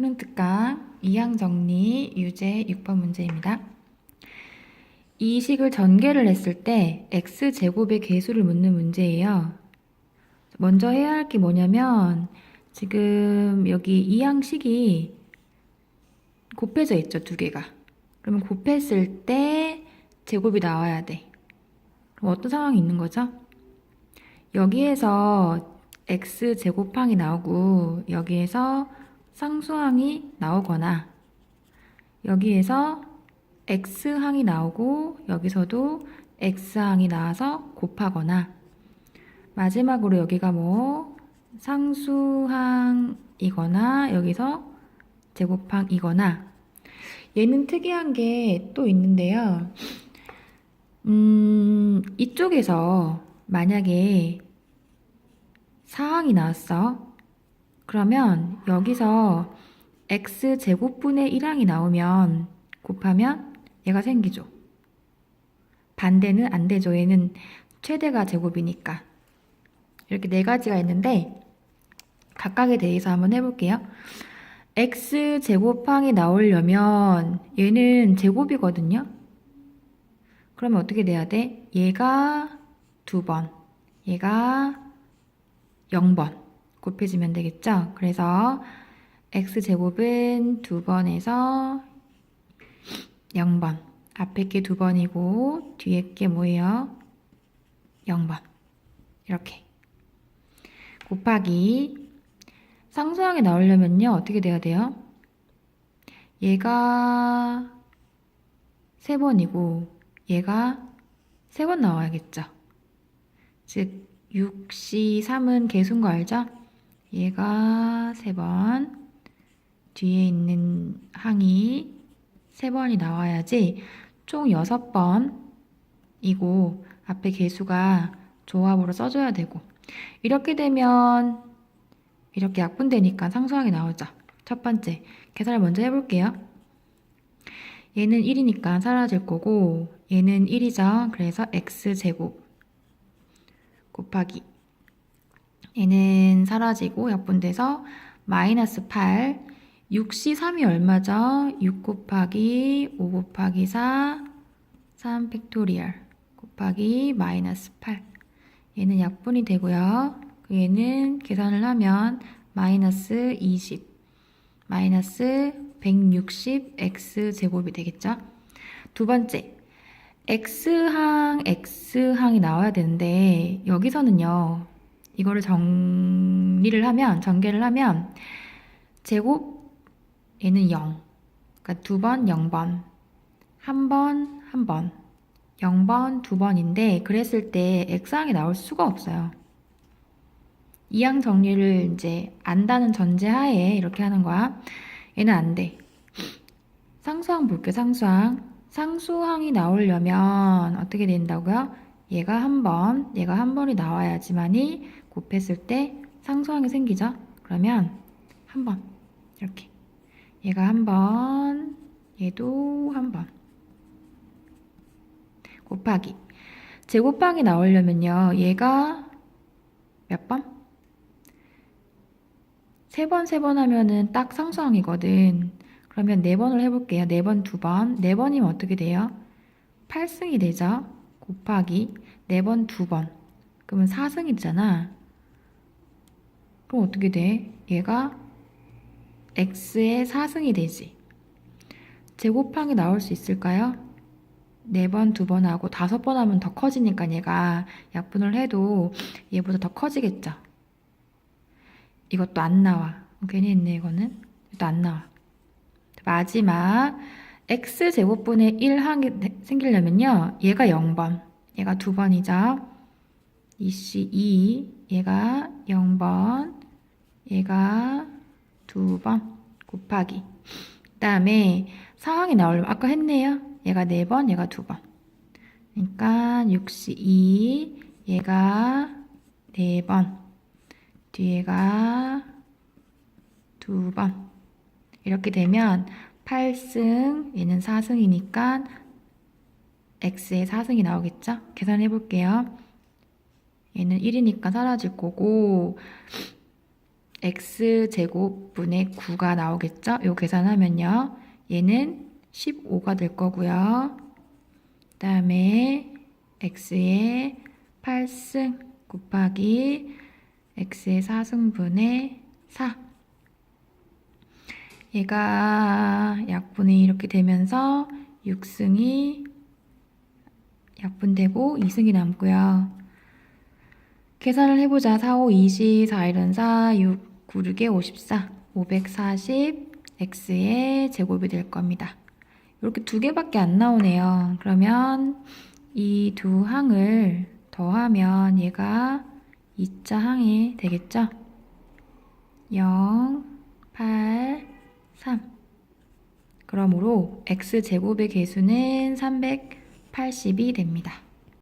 수능 특강 2항 정리 유제 6번 문제입니다. 이 식을 전개를 했을 때 x제곱의 개수를 묻는 문제예요. 먼저 해야 할 게 뭐냐면 지금 여기 이 항식이 곱해져 있죠, 두 개가. 그러면 곱했을 때 제곱이 나와야 돼. 그럼 어떤 상황이 있는 거죠? 여기에서 x 제곱항이 나오고 여기에서 상수항이 나오거나 여기에서 x항이 나오고 여기서도 x항이 나와서 곱하거나 마지막으로 여기가 뭐 상수항이거나 여기서 제곱항이거나 얘는 특이한 게 또 있는데요. 음, 이쪽에서 만약에 사항이 나왔어. 그러면 여기서 x 제곱분의 1항이 나오면 곱하면 얘가 생기죠. 반대는 안 되죠. 얘는 최대가 제곱이니까. 이렇게 네 가지가 있는데 각각에 대해서 한번 해볼게요. x 제곱항이 나오려면 얘는 제곱이거든요. 그러면 어떻게 돼야 돼? 얘가 두 번, 얘가 0번 곱해지면 되겠죠? 그래서 x제곱은 두 번에서 0번 앞에 게 두 번이고 뒤에 게 뭐예요? 0번 이렇게 곱하기 상수항이 나오려면요 어떻게 돼야 돼요? 얘가 세 번이고 얘가 세 번 나와야겠죠? 즉 6시 3은 개수인 거 알죠? 얘가 세 번, 뒤에 있는 항이 세 번이 나와야지 총 여섯 번이고 앞에 개수가 조합으로 써줘야 되고 이렇게 되면 이렇게 약분되니까 상수항이 나오죠. 첫 번째 계산을 먼저 해볼게요. 얘는 1이니까 사라질 거고 얘는 1이죠. 그래서 x제곱 곱하기 얘는 사라지고 약분돼서 마이너스 8 6시 3이 얼마죠? 6 곱하기 5 곱하기 4 3 팩토리얼 곱하기 마이너스 8 얘는 약분이 되고요. 그 얘는 계산을 하면 마이너스 20 마이너스 160 x제곱이 되겠죠? 두 번째 x항, x항이 나와야 되는데 여기서는요. 이거를 정리를 하면 전개를 하면 제곱 얘는 0. 그러니까 두 번 0번. 한 번, 한 번. 0번, 두 번인데 그랬을 때 x항이 나올 수가 없어요. 이항 정리를 이제 안다는 전제하에 이렇게 하는 거야. 얘는 안 돼. 상수항 볼게, 상수항. 상수항이 나오려면 어떻게 된다고요? 얘가 한 번, 얘가 한 번이 나와야지만이 곱했을 때 상수항이 생기죠? 그러면 한 번, 이렇게. 얘가 한 번, 얘도 한 번. 곱하기. 제곱항이 나오려면요, 얘가 몇 번? 세 번, 세 번 하면은 딱 상수항이거든. 그러면 네 번을 해볼게요. 네 번, 두 번. 네 번이면 어떻게 돼요? 8승이 되죠? 곱하기 네 번, 두 번. 그러면 4승이잖아. 그럼 어떻게 돼? 얘가 x의 4승이 되지. 제곱항이 나올 수 있을까요? 네 번, 두번 하고 다섯 번 하면 더 커지니까 얘가 약분을 해도 얘보다 더 커지겠죠? 이것도 안 나와. 괜히 했네, 이거는. 이것도 안 나와. 마지막 x제곱분의 1항이 생기려면요. 얘가 0번, 얘가 2번이죠. 이씨 2, 얘가 0번, 얘가 2번 곱하기. 그 다음에 상황이 나오려면 아까 했네요. 얘가 4번, 얘가 2번. 그러니까 6시 2, 얘가 4번, 뒤에가 2번. 이렇게 되면 8승, 얘는 4승이니까 x의 4승이 나오겠죠? 계산해 볼게요. 얘는 1이니까 사라질 거고 x제곱분의 9가 나오겠죠? 요 계산하면요. 얘는 15가 될 거고요. 그 다음에 x의 8승 곱하기 x의 4승분의 4. 얘가 약분이 이렇게 되면서 6승이 약분되고 2승이 남고요. 계산을 해보자. 4, 5, 20, 4, 1은 4, 6, 9, 6에 54. 540 x의 제곱이 될 겁니다. 이렇게 두 개밖에 안 나오네요. 그러면 이 두 항을 더하면 얘가 2자 항이 되겠죠? 0, 8, 3. 그러므로 x 제곱의 개수는 380이 됩니다.